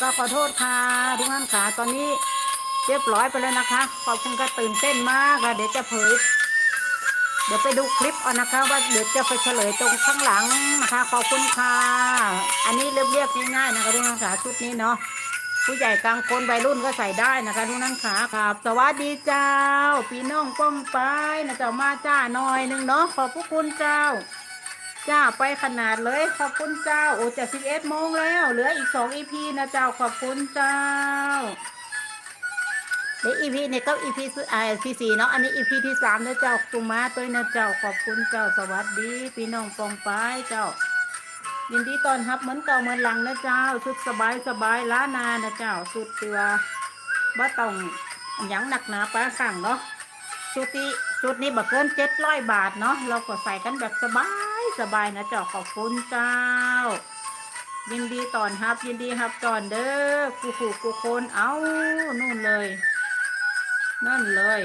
นะคะขอโทษค่ะทุกท่านค่ะตอนนี้เรียบร้อยไปแล้วนะคะ ขอบคุณค่ะตื่นเต้นมากค่ะเดี๋ยวจะเผย เดี๋ยวไปดูคลิปเอานะคะ ว่าเดี๋ยวจะไปเฉลยตรงข้างหลังนะคะ ขอบคุณค่ะ อันนี้เรียบเรียบง่ายๆนะคะทุกท่านค่ะชุดนี้เนาะผู้ใหญ่กลางคนวัยรุ่นก็ใส่ได้นะคะทุกท่านค่ะครับสวัสดีเจ้า พี่น้องป้องไปนะเจ้ามาจ้าหน่อยหนึ่งเนาะขอบพระคุณเจ้า จ้าไปขนาดเลยขอบคุณเจ้าโอ้จะสิบเอ็ดโมงแล้วเหลืออีกสองอีพีนะเจ้าขอบคุณเจ้าเดี๋ยวอีพีเนี่ยก็อีพีอ่าพีสี่เนาะอันนี้อีพีที่สามนะเจ้าตุมาตัวนะเจ้าขอบคุณเจ้าสวัสดีพี่น้องปองป้ายเจ้า ยินดีตอนรับเหมือนเก่าเหมือนหลังนะเจ้าสุดสบายสบายล้านานะเจ้าสุดเตือว่ต้องหยังหนักหนาปลาขังเนาะชุดนี้ชุดนี้บักเกินเจ็ดร้อยบาทเนาะเราก็ใส่กันแบบสบาย สบายนะเจ้าขอบคุณเจ้า ยินดีตอนรับ ยินดีรับจอนเด้อกูขู่กูโคนเอานู่นเลย นั่นเลย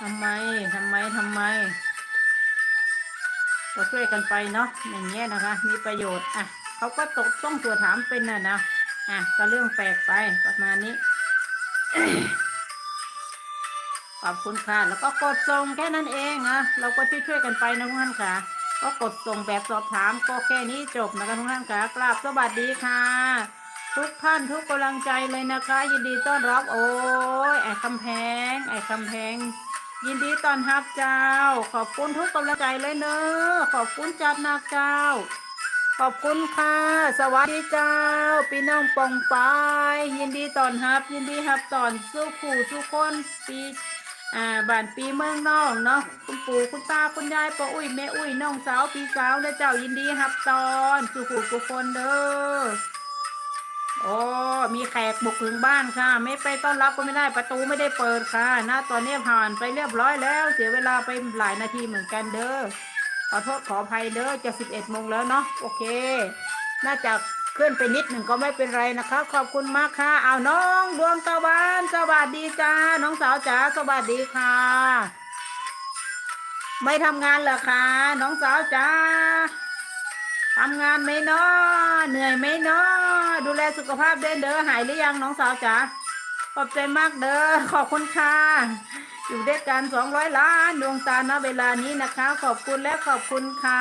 ทำไมทำไมทำไมก็ช่วยกันไปเนาะอย่างเงี้ยนะคะ มีประโยชน์อะเขาก็ตกต้องตัวถามเป็นน่ะนะอะก็เรื่องแปลกไปประมาณนี้ขอบคุณค่ะ แล้วก็กดส่งแค่นั้นเองนะเราก็ช่วยช่วยๆกันไปนะทุกท่านค่ะ ก็กดส่งแบบสอบถามก็แค่นี้จบนะคะทุกท่านค่ะกราบสวัสดีค่ะ ทุกท่านทุกกำลังใจเลยนะคะ ยินดีต้อนรับโอ้ยไอ้คำแพงไอ้คำแพงยินดีต้อนรับเจ้า ขอบคุณทุกกำลังใจเลยเนอะขอบคุณจัดนักเจ้า ขอบคุณค่ะ สวัสดีเจ้า พี่น้องปองปายยินดีต้อนรับ ยินดีรับตอนสู้ขู่ทุกคนปี อ่าบ้านปีเมืองน้องเนาะคุณปู่คุณตาคุณยายป้าอุ้ยแม่อุ้ยน้องสาวพี่สาวและเจ้ายินดีครับตอนสู้ขู่ทุคนเด้อโอ้มีแขกบุกถึงบ้านค่ะ ไม่ไปต้อนรับก็ไม่ได้ประตูไม่ได้เปิดค่ะนะตอนนี้ผ่านไปเรียบร้อยแล้ว เสียเวลาไปหลายนาทีเหมือนกันเด้อขอโทษขออภัยเด้อจะสิบเอ็ดโมงแล้วเนาะโอเค น่าจะ เคลื่อนไปนิดหนึ่งก็ไม่เป็นไรนะคะ ขอบคุณมากค่ะ เอาน้องดวงตะวันสวัสดีจ้า น้องสาวจ๋าสวัสดีค่ะ ไม่ทำงานเหรอคะน้องสาวจ๋าทำงานไหมเนาะเหนื่อยไหมเนาะดูแลสุขภาพเด้อเด้อหายหรือยังน้องสาวจ๋าขอบใจมากเด้อขอบคุณค่ะอยู่ด้วยกันสองร้อยล้านดวงตาณเวลานี้นะคะ ขอบคุณและขอบคุณค่ะ